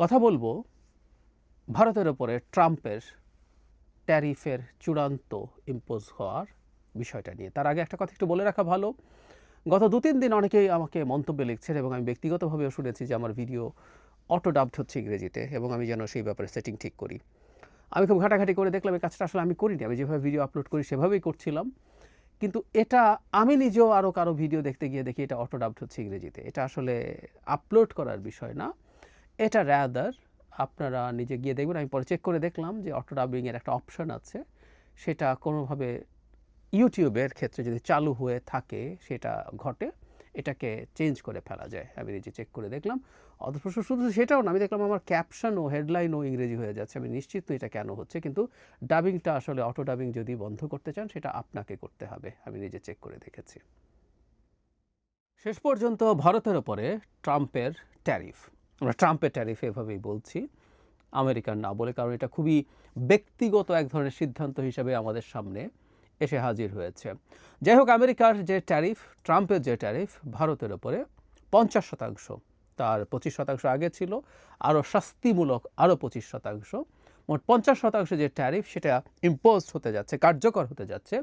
কথা বলব ভারতের ওপরে ট্রাম্পের ট্যারিফের চূড়ান্ত ইম্পোজ হওয়ার বিষয়টা নিয়ে। তার আগে একটা কথা একটু বলে রাখা ভালো। গত দু তিন দিন অনেকেই আমাকে মন্তব্যে লিখছেন এবং আমি ব্যক্তিগতভাবেও শুনেছি যে আমার ভিডিও অটো ডাবড হচ্ছে ইংরেজিতে এবং আমি যেন সেই ব্যাপারে সেটিং ঠিক করি। আমি খুব ঘাটাঘাটি করে দেখলাম, এই কাজটা আসলে আমি করিনি। আমি যেভাবে ভিডিও আপলোড করি, সেভাবেই করছিলাম। কিন্তু এটা আমি নিজেও আরও কারও ভিডিও দেখতে গিয়ে দেখি, এটা অটো ডাবড হচ্ছে ইংরেজিতে। এটা আসলে আপলোড করার বিষয় না। এটা র্যাদার আপনারা নিজে গিয়ে দেখবেন, আমি পরে চেক করে দেখলাম যে অটো ডাবিংয়ের একটা অপশান আছে। সেটা কোনোভাবে ইউটিউবের ক্ষেত্রে যদি চালু হয়ে থাকে, সেটা ঘটে, এটাকে চেঞ্জ করে ফেলা যায়। আমি নিজে চেক করে দেখলাম। অথচ শুধু সেটাও না, আমি দেখলাম আমার ক্যাপশন ও হেডলাইনও ইংরেজি হয়ে যাচ্ছে। আমি নিশ্চিত এটা কেন হচ্ছে, কিন্তু ডাবিংটা আসলে অটো ডাবিং যদি বন্ধ করতে চান, সেটা আপনাকে করতে হবে। আমি নিজে চেক করে দেখেছি। শেষ পর্যন্ত ভারতের ওপরে ট্রাম্পের ট্যারিফ আমরা ট্রাম্পের ট্যারিফ এভাবেই বলছি, আমেরিকার না বলে, কারণ এটা খুবই ব্যক্তিগত এক ধরনের সিদ্ধান্ত হিসেবে আমাদের সামনে এসে হাজির হয়েছে। যাই হোক, আমেরিকার যে ট্যারিফ ট্রাম্পের যে ট্যারিফ ভারতের ওপরে পঞ্চাশ শতাংশ, তার পঁচিশ শতাংশ আগে ছিল, আরও শাস্তিমূলক আরও পঁচিশ শতাংশ। মোট পঞ্চাশ শতাংশ যে ট্যারিফ সেটা ইম্পোজ হতে যাচ্ছে, কার্যকর হতে যাচ্ছে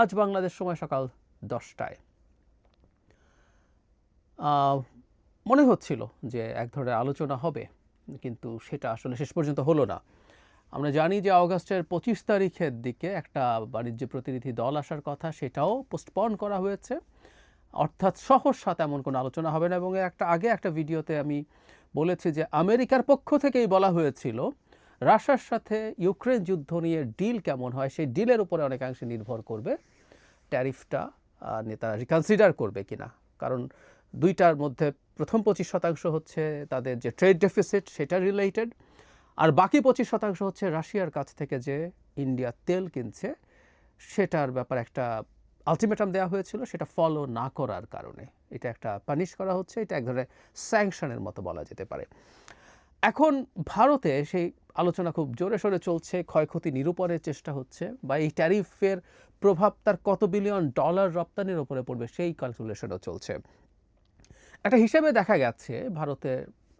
আজ বাংলাদেশ সময় সকাল দশটায়। মনে হচ্ছিল যে এক ধরনের আলোচনা হবে, কিন্তু সেটা আসলে শেষ পর্যন্ত হলো না। আমরা জানি যে অগস্টের পঁচিশ তারিখের দিকে একটা বাণিজ্য প্রতিনিধি দল আসার কথা, সেটাও পোস্টপন করা হয়েছে। অর্থাৎ সহসা তেমন কোনো আলোচনা হবে না এবং একটা আগে একটা ভিডিওতে আমি বলেছি যে আমেরিকার পক্ষ থেকেই বলা হয়েছিল, রাশিয়ার সাথে ইউক্রেন যুদ্ধ নিয়ে ডিল কেমন হয়, সেই ডিলের উপরে অনেকাংশে নির্ভর করবে, ট্যারিফটা নেতারা রিকনসিডার করবে কিনা। কারণ দুইটার মধ্যে প্রথম পঁচিশ শতাংশ হচ্ছে তাদের যে ট্রেড ডেফিসিট সেটা রিলেটেড আর বাকি পঁচিশ শতাংশ হচ্ছে রাশিয়ার কাছ থেকে যে ইন্ডিয়া তেল কিনছে, সেটার ব্যাপার একটা আলটিমেটাম দেওয়া হয়েছিল, সেটা ফলো না করার কারণে। এটা একটা পানিশ করা হচ্ছে, এটা এক ধরনের স্যাংশনের মতো বলা যেতে পারে। এখন ভারতে সেই আলোচনা খুব জোরে সোরে চলছে, ক্ষয়ক্ষতি নিরূপণের চেষ্টা হচ্ছে, বা এই ট্যারিফের প্রভাব তার কত বিলিয়ন ডলার রপ্তানির ওপরে পড়বে সেই ক্যালকুলেশনও চলছে। একটা হিসেবে দেখা গেছে, ভারতে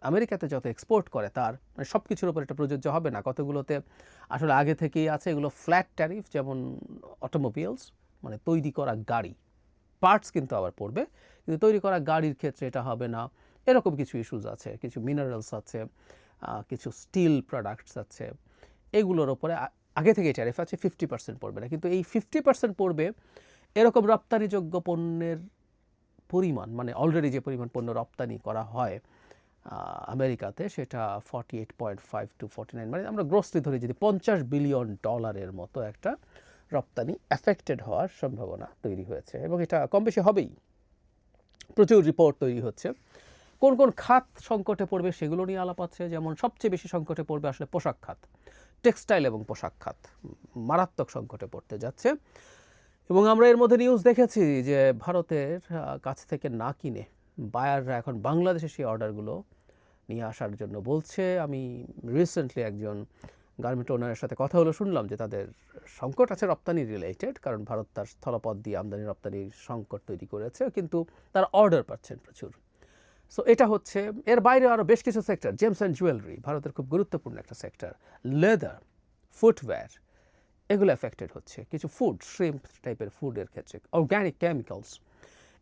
আমেরিকাতে যত এক্সপোর্ট করে তার মানে সব কিছুর উপর এটা প্রযোজ্য হবে না। কতগুলোতে আসলে আগে থেকেই আছে এগুলো ফ্ল্যাট ট্যারিফ যেমন অটোমোবিলস মানে তৈরি করা গাড়ি। পার্টস কিন্তু আবার পড়বে, কিন্তু তৈরি করা গাড়ির ক্ষেত্রে এটা হবে না। এরকম কিছু ইস্যুজ আছে, কিছু মিনারেলস আছে কিছু স্টিল প্রোডাক্টস আছে। এগুলোর ওপরে আগে থেকে ট্যারিফ আছে ফিফটি পার্সেন্ট পড়বে না। কিন্তু এই ফিফটি পার্সেন্ট পড়বে, এরকম রপ্তানিযোগ্য পণ্যের পরিমাণ মানে অলরেডি যে পরিমাণ পণ্য রপ্তানি করা হয় আমেরিকাতে সেটা forty eight point five to forty nine মানে আমরা গ্রোসলি ধরে যদি পঞ্চাশ বিলিয়ন ডলারের মতো একটা রপ্তানি অ্যাফেক্টেড হওয়ার সম্ভাবনা তৈরি হয়েছে এবং এটা কম বেশি হবেই। প্রচুর রিপোর্ট তৈরি হচ্ছে। কোন কোন খাত সংকটে পড়বে সেগুলো নিয়ে আলাপ আছে, যেমন সবচেয়ে বেশি সংকটে পড়বে আসলে পোশাক খাত টেক্সটাইল এবং পোশাক খাত মারাত্মক সংকটে পড়তে যাচ্ছে। এবং আমরা এর মধ্যে নিউজ দেখেছি যে ভারতের কাছ থেকে না কিনে বায়াররা এখন বাংলাদেশে সেই অর্ডারগুলো নিয়ে আসার জন্য বলছে। আমি রিসেন্টলি একজন গার্মেন্ট ওনারের সাথে কথা হলো, শুনলাম যে তাদের সংকট আছে রপ্তানি রিলেটেড কারণ ভারত তার স্থলপথ দিয়ে আমদানি রপ্তানির সংকট তৈরি করেছে, কিন্তু তারা অর্ডার পাচ্ছেন প্রচুর। সো এটা হচ্ছে, এর বাইরে আরও বেশ কিছু সেক্টর জেমস অ্যান্ড জুয়েলারি ভারতের খুব গুরুত্বপূর্ণ একটা সেক্টর লেদার ফুটওয়্যার এগুলো এফেক্টেড হচ্ছে। কিছু ফুড শ্রিম্প টাইপের ফুডের ক্ষেত্রে অর্গ্যানিক কেমিক্যালস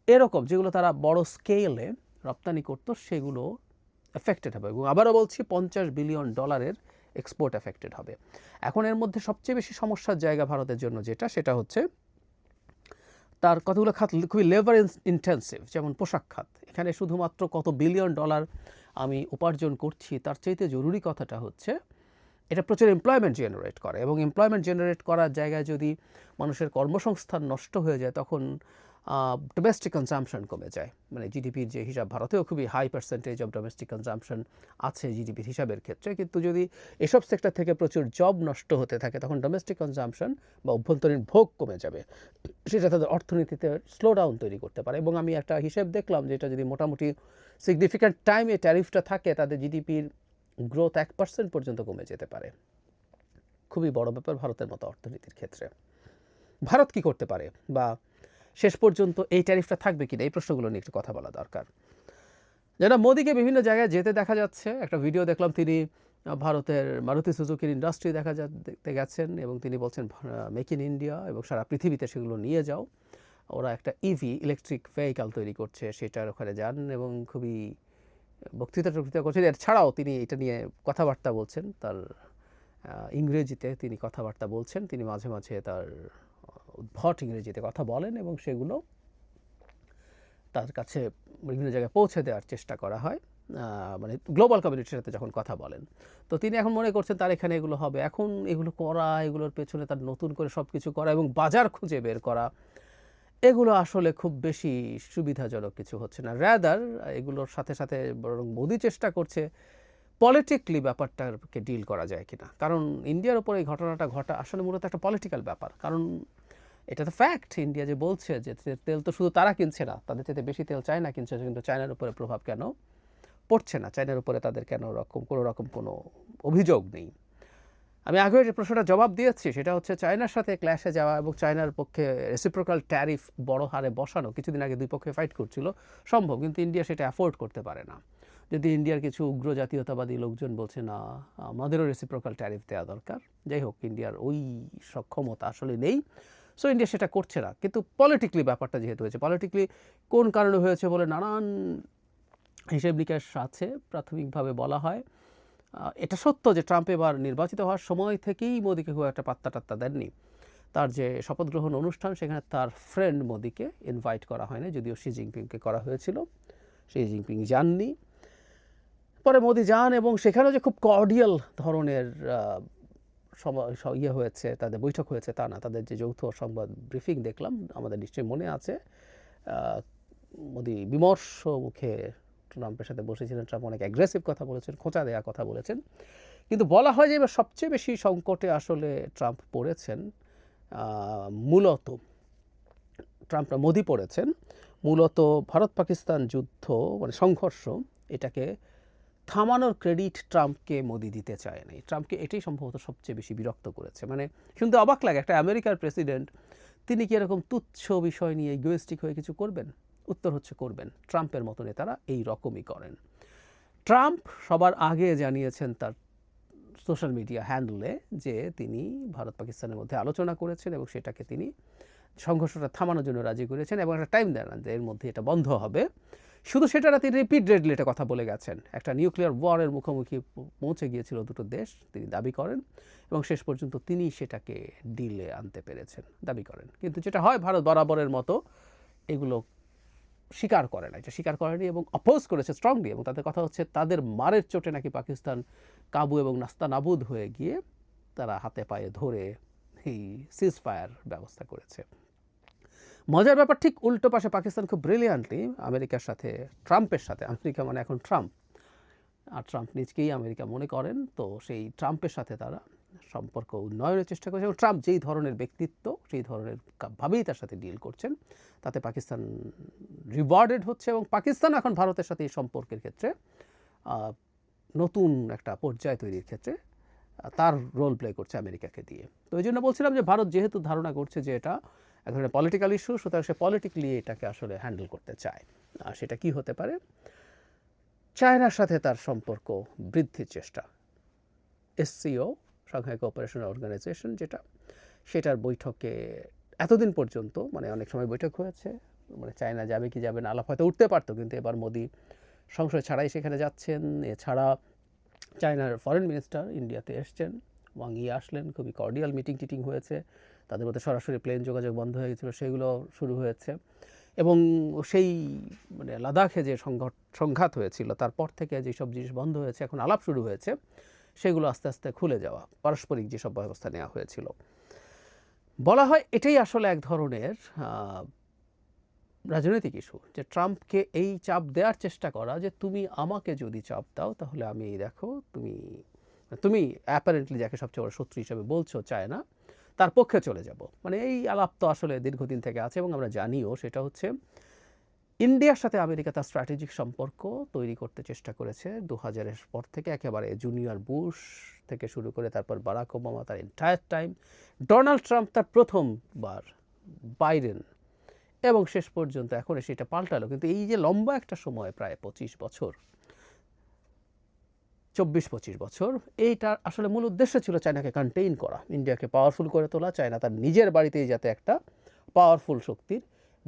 এরকম যেগুলো তারা বড় স্কেলে রপ্তানি করতো, সেগুলো এফেক্টেড হবে। এবং আবারও বলছি, পঞ্চাশ বিলিয়ন ডলারের এক্সপোর্ট এফেক্টেড হবে। এখন এর মধ্যে সবচেয়ে বেশি সমস্যার জায়গা ভারতের জন্য যেটা, সেটা হচ্ছে তার কতগুলো খাত খুবই লেবার ইন্টেন্সিভ যেমন পোশাক খাত। এখানে শুধুমাত্র কত বিলিয়ন ডলার আমি উপার্জন করছি, তার চাইতে জরুরি কথাটা হচ্ছে এটা প্রচুর এমপ্লয়মেন্ট জেনারেট করে এবং এমপ্লয়মেন্ট জেনারেট করার জায়গায় যদি মানুষের কর্মসংস্থান নষ্ট হয়ে যায়, তখন ডোমেস্টিক কনজামশন কমে যায়। মানে জিডিপির যে হিসাব, ভারতেও খুবই high percentage of domestic consumption আছে জিডিপির হিসাবের ক্ষেত্রে। কিন্তু যদি এসব সেক্টর থেকে প্রচুর জব নষ্ট হতে থাকে, তখন ডোমেস্টিক কনজামশন বা অভ্যন্তরীণ ভোগ কমে যাবে। সেটা তাদের অর্থনীতিতে স্লো ডাউন তৈরি করতে পারে। এবং আমি একটা হিসেব দেখলাম যে এটা যদি মোটামুটি সিগনিফিক্যান্ট টাইমে ট্যারিফটা থাকে তাদের জিডিপির গ্রোথ এক পার্সেন্ট পর্যন্ত কমে যেতে পারে। খুবই বড় ব্যাপার ভারতের মতো অর্থনীতির ক্ষেত্রে। ভারত কি করতে পারে? বা শেষ পর্যন্ত এই ট্যারিফটা থাকবে কিনা? এই প্রশ্নগুলো নিয়ে একটু কথা বলা দরকার। যেটা মোদিকে বিভিন্ন জায়গায় যেতে দেখা যাচ্ছে। একটা ভিডিও দেখলাম তিনি ভারতের মারুতি সুজুকির ইন্ডাস্ট্রি দেখা যা, দেখতে গেছেন এবং তিনি বলছেন মেক ইন ইন্ডিয়া এবং সারা পৃথিবীতে সেগুলো নিয়ে যাও। ওরা একটা ইভি ইলেকট্রিক ভেহিকাল তৈরি করছে, সেটার ওখানে যান এবং খুবই বক্তৃতা টক্তৃতা করছেন। এছাড়াও তিনি এটা নিয়ে কথাবার্তা বলছেন। তার ইংরেজিতে তিনি কথাবার্তা বলছেন। তিনি মাঝে মাঝে তার উদ্ভট ইংরেজিতে কথা বলেন এবং সেগুলো তার কাছে বিভিন্ন জায়গায় পৌঁছে দেওয়ার চেষ্টা করা হয়। মানে গ্লোবাল কমিউনিটির সাথে যখন কথা বলেন। তো তিনি এখন মনে করছেন তার এখানে এগুলো হবে। এখন এগুলো করা, এগুলোর পেছনে তার নতুন করে সব কিছু করা এবং বাজার খুঁজে বের করা এগুলো আসলে খুব বেশি সুবিধাজনক কিছু হচ্ছে না। র্যাদার এগুলোর সাথে সাথে বরং মোদি চেষ্টা করছে পলিটিক্যালি ব্যাপারটাকে ডিল করা যায় কিনা। কারণ ইন্ডিয়ার ওপর এই ঘটনাটা ঘটা আসলে মূলত একটা পলিটিক্যাল ব্যাপার। কারণ এটা তো ফ্যাক্ট ইন্ডিয়া যে বলছে যে তেল তো শুধু তারা কিনছে না, তাদের চাইতে বেশি তেল চায়না কিনছে, কিন্তু চায়নার উপরে প্রভাব কেন পড়ছে না? চায়নার উপরে তাদের কেন রকম, কোনো রকম কোনো অভিযোগ নেই। আমি আগে যে প্রশ্নটা জবাব দিয়েছি, সেটা হচ্ছে চায়নার সাথে ক্ল্যাশে যাওয়া এবং চায়নার পক্ষে রেসিপ্রোকাল ট্যারিফ বড় হারে বসানো কিছুদিন আগে দুই পক্ষে ফাইট করছিল, সম্ভব। কিন্তু ইন্ডিয়া সেটা অ্যাফোর্ড করতে পারে না। যদি ইন্ডিয়ার কিছু উগ্র জাতীয়তাবাদী লোকজন বলছে, না, আমাদেরও রেসিপ্রোকাল ট্যারিফ দেওয়া দরকার। যাই হোক ইন্ডিয়ার ওই সক্ষমতা আসলে নেই। সো ইন্ডিয়া সেটা করছে না। কিন্তু পলিটিক্যালি ব্যাপারটা যেহেতু হয়েছে পলিটিক্যালি কোন কারণে হয়েছে বলে নানান হিসেব নিকাশ আছে, প্রাথমিকভাবে বলা হয়। এটা সত্য যে ট্রাম্প এবার নির্বাচিত হওয়ার সময় থেকেই মোদিকে খুব একটা পাত্তা টাত্তা দেননি। তার যে শপথ গ্রহণ অনুষ্ঠান, সেখানে তার ফ্রেন্ড মোদিকে ইনভাইট করা হয়নি, যদিও শি জিনপিংকে করা হয়েছিল। শি জিনপিং যাননি। পরে মোদি যান এবং সেখানেও যে খুব কর্ডিয়াল ধরনের ইয়ে হয়েছে, তাদের বৈঠক হয়েছে, তা না। তাদের যে যৌথ সংবাদ ব্রিফিং দেখলাম, আমাদের নিশ্চয়ই মনে আছে। মোদি বিমর্ষ মুখে ট্রাম্পের সাথে বসেছিলেন ট্রাম্প অনেক অ্যাগ্রেসিভ কথা বলেছেন খোঁচা দেওয়া কথা বলেছেন। কিন্তু বলা হয় যে এবার সবচেয়ে বেশি সংকটে আসলে ট্রাম্প পড়েছেন মূলত ট্রাম্প না, মোদি পড়েছেন মূলত ভারত পাকিস্তান যুদ্ধ মানে সংঘর্ষ এটাকে থামানোর ক্রেডিট ট্রাম্পকে মোদি দিতে চায় নাই। ট্রাম্পকে এটাই সম্ভবত সবচেয়ে বেশি বিরক্ত করেছে। মানে শুনতে অবাক লাগে একটা আমেরিকার প্রেসিডেন্ট তিনি কি এরকম তুচ্ছ বিষয় নিয়ে ইগোয়েস্টিক হয়ে কিছু করবেন? উত্তর হচ্ছে করবেন। ট্রাম্পের মতো নেতারা এই রকমই করেন। ট্রাম্প সবার আগে জানিয়েছেন তার সোশ্যাল মিডিয়া হ্যান্ডলে যে তিনি ভারত পাকিস্তানের মধ্যে আলোচনা করেছেন এবং সেটাকে তিনি সংঘর্ষটা থামানোর জন্য রাজি করেছেন এবং একটা টাইম দেন যে এর মধ্যে এটা বন্ধ হবে। শুধু সেটা না, তিনি রিপিটেডলি এটা কথা বলে গেছেন। একটা নিউক্লিয়ার ওয়ারের মুখোমুখি পৌঁছে গিয়েছিল দুটো দেশ, তিনি দাবি করেন এবং শেষ পর্যন্ত তিনি সেটাকে ডিলে আনতে পেরেছেন, দাবি করেন। কিন্তু যেটা হয় ভারত বরাবরের মতো, এগুলো স্বীকার করে না এটা স্বীকার করেনি এবং অপোজ করেছে স্ট্রংলি এবং তাদের কথা হচ্ছে তাদের মারের চোটে নাকি পাকিস্তান কাবু এবং নাস্তা নাবুদ হয়ে গিয়ে তারা হাতে পায়ে ধরে এই সিজ ফায়ার ব্যবস্থা করেছে। মজার ব্যাপার, ঠিক উল্টো পাশে পাকিস্তান খুব ব্রিলিয়ান্টলি আমেরিকার সাথে, ট্রাম্পের সাথে, আমেরিকা মানে এখন ট্রাম্প, আর ট্রাম্প নিজকেই আমেরিকা মনে করেন, তো সেই ট্রাম্পের সাথে তারা সম্পর্ক উন্নয়নের চেষ্টা করছে এবং ট্রাম্প যেই ধরনের ব্যক্তিত্ব, সেই ধরনের ভাবেই তার সাথে ডিল করছেন, তাতে পাকিস্তান রিওয়ার্ডেড হচ্ছে এবং পাকিস্তান এখন ভারতের সাথে এই সম্পর্কের ক্ষেত্রে নতুন একটা পর্যায় তৈরির ক্ষেত্রে তার রোল প্লে করছে আমেরিকাকে দিয়ে। তো এই জন্য বলছিলাম যে ভারত যেহেতু ধারণা করছে যে এটা এক ধরনের পলিটিক্যাল ইস্যু সুতরাং সে পলিটিক্যালি এটাকে আসলে হ্যান্ডেল করতে চায়। আর সেটা কি হতে পারে? চায়নার সাথে তার সম্পর্ক বৃদ্ধির চেষ্টা। এসসিও সাংহাই কোঅপারেশন অর্গানাইজেশন যেটা, সেটার বৈঠকে এতদিন পর্যন্ত মানে অনেক সময় বৈঠক হয়েছে মানে চায়না যাবে কি যাবে না, আলাপ হয়তো উঠতে পারতো, কিন্তু এবার মোদি সংসদ ছাড়াই সেখানে যাচ্ছেন। এছাড়া চায়নার ফরেন মিনিস্টার ইন্ডিয়াতে এসছেন ওয়াং ই আসলেন, খুবই কর্ডিয়াল মিটিং টিটিং হয়েছে, তাদের মধ্যে সরাসরি প্লেন যোগাযোগ বন্ধ হয়ে গেছিল, সেগুলো শুরু হয়েছে। এবং সেই মানে লাদাখে যে সংঘাত হয়েছিল, তারপর থেকে যেসব জিনিস বন্ধ হয়েছে, এখন আলাপ শুরু হয়েছে। সেগুলো আস্তে আস্তে খুলে যাওয়া, পারস্পরিক যেসব ব্যবস্থা নেওয়া হয়েছিল। বলা হয় এটাই আসলে এক ধরনের রাজনৈতিক ইস্যু যে ট্রাম্পকে এই চাপ দেওয়ার চেষ্টা করা যে তুমি আমাকে যদি চাপ দাও তাহলে আমি, দেখো, তুমি তুমি অ্যাপারেন্টলি যাকে সবচেয়ে বড় শত্রু হিসেবে বলছো চায় না তার পক্ষে চলে যাব। মানে এই আলাপ তো আসলে দীর্ঘদিন থেকে আছে এবং আমরা জানিও সেটা হচ্ছে ইন্ডিয়ার সাথে আমেরিকা তার স্ট্র্যাটেজিক সম্পর্ক তৈরি করতে চেষ্টা করেছে। দু হাজারের পর থেকে একেবারে জুনিয়র বুশ থেকে শুরু করে তারপর বারাক ওবামা তার এন্টায়ার টাইম ডোনাল্ড ট্রাম্প তার প্রথমবার বাইডেন এবং শেষ পর্যন্ত এখন এসে এটা পাল্টালো। কিন্তু এই যে লম্বা একটা সময়, প্রায় পঁচিশ বছর, চব্বিশ পঁচিশ বছর এইটার আসলে মূল উদ্দেশ্য ছিল চায়নাকে কন্টেইন করা, ইন্ডিয়াকে পাওয়ারফুল করে তোলা। চায়না তার নিজের বাড়িতেই যাতে একটা পাওয়ারফুল শক্তির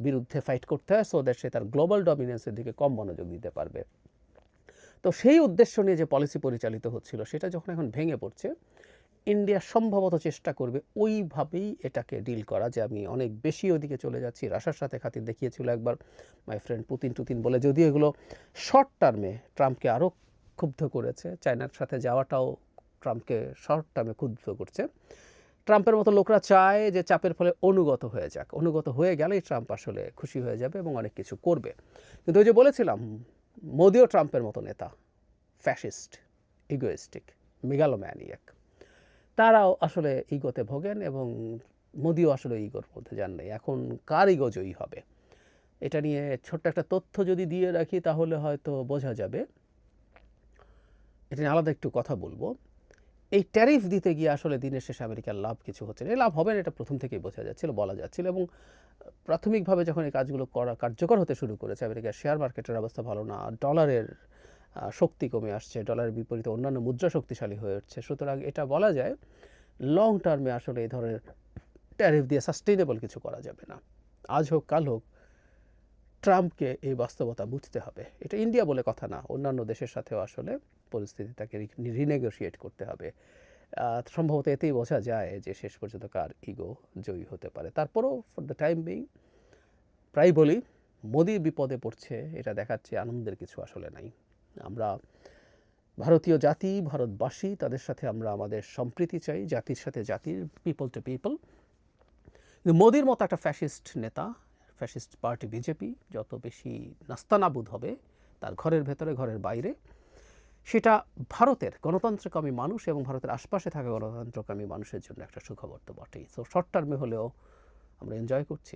বিরুদ্ধে ফাইট করতে হয় সো দ্যাট সে তার গ্লোবাল ডমিনেন্সের দিকে কম মনোযোগ দিতে পারবে। তো সেই উদ্দেশ্য নিয়ে যে পলিসি পরিচালিত হচ্ছিল, সেটা যখন এখন ভেঙে পড়ছে ইন্ডিয়া সম্ভবত চেষ্টা করবে ওইভাবেই এটাকে ডিল করা যে আমি অনেক বেশি ওদিকে চলে যাচ্ছি। রাশার সাথে খাতির দেখিয়েছিল একবার মাই ফ্রেন্ড পুতিন টুতিন বলে, যদিও এগুলো শর্ট টার্মে ট্রাম্পকে আরও ক্ষুব্ধ করেছে, চায়নার সাথে যাওয়াটাও ট্রাম্পকে শর্ট টার্মে ক্ষুব্ধ করছে। ট্রাম্পের মতো লোকরা চায় যে চাপের ফলে অনুগত হয়ে যাক। অনুগত হয়ে গেলেই ট্রাম্প আসলে খুশি হয়ে যাবে এবং অনেক কিছু করবে। কিন্তু ওই যে বলেছিলাম, মোদিও ট্রাম্পের মতো নেতা, ফ্যাসিস্ট ইগোয়েস্টিক মেগালোম্যানিয়াক তারাও আসলে ইগোতে ভোগেন এবং মোদিও আসলে ইগোর মধ্যে যান নাই। এখন কার ইগো জয়ী হবে? এটা নিয়ে ছোট্ট একটা তথ্য যদি দিয়ে রাখি তাহলে হয়তো বোঝা যাবে। এটা নিয়ে আলাদা একটু কথা বলব। এই ট্যারিফ দিতে গিয়ে আসলে দিনের শেষে আমেরিকার লাভ কিছু হচ্ছে না। লাভ হবে না, এটা প্রথম থেকেই বোঝা যাচ্ছিল, বলা যাচ্ছিল এবং প্রাথমিকভাবে যখন এই কাজগুলো করা কার্যকর হতে শুরু করেছে, আমেরিকার শেয়ার মার্কেটের অবস্থা ভালো না ডলারের শক্তি কমে আসছে ডলারের বিপরীতে অন্যান্য মুদ্রা শক্তিশালী হয়ে উঠছে, সুতরাং এটা বলা যায় লং টার্মে আসলে এই ধরনের ট্যারিফ দিয়ে সাস্টেইনেবল কিছু করা যাবে না। আজ হোক, কাল হোক ট্রাম্পকে এই বাস্তবতা বুঝতে হবে। এটা ইন্ডিয়া বলে কথা না, অন্যান্য দেশের সাথেও আসলে পরিস্থিতিটাকে রিনেগোশিয়েট করতে হবে। সম্ভবত এতেই বোঝা যায় যে শেষ পর্যন্ত কার ইগো জয়ী হতে পারে। তারপরও ফর দ্য টাইম বিং প্রায় বলি, মোদি বিপদে পড়ছে, এটা দেখাচ্ছে আনন্দের কিছু আসলে নাই। আমরা ভারতীয় জাতি, ভারতবাসী, তাদের সাথে আমরা আমাদের সম্প্রীতি চাই, জাতির সাথে জাতির পিপল টু পিপল মোদির মতো একটা ফ্যাসিস্ট নেতা ফ্যাসিস্ট পার্টি বিজেপি যত বেশি নাস্তানাবুদ হবে তার ঘরের ভেতরে, ঘরের বাইরে, সেটা ভারতের গণতন্ত্রকামী মানুষ এবং ভারতের আশপাশে থাকা গণতন্ত্রকামী মানুষের জন্য একটা সুখবর তো বটেই। সো শর্ট টার্মে হলেও আমরা এনজয় করছি।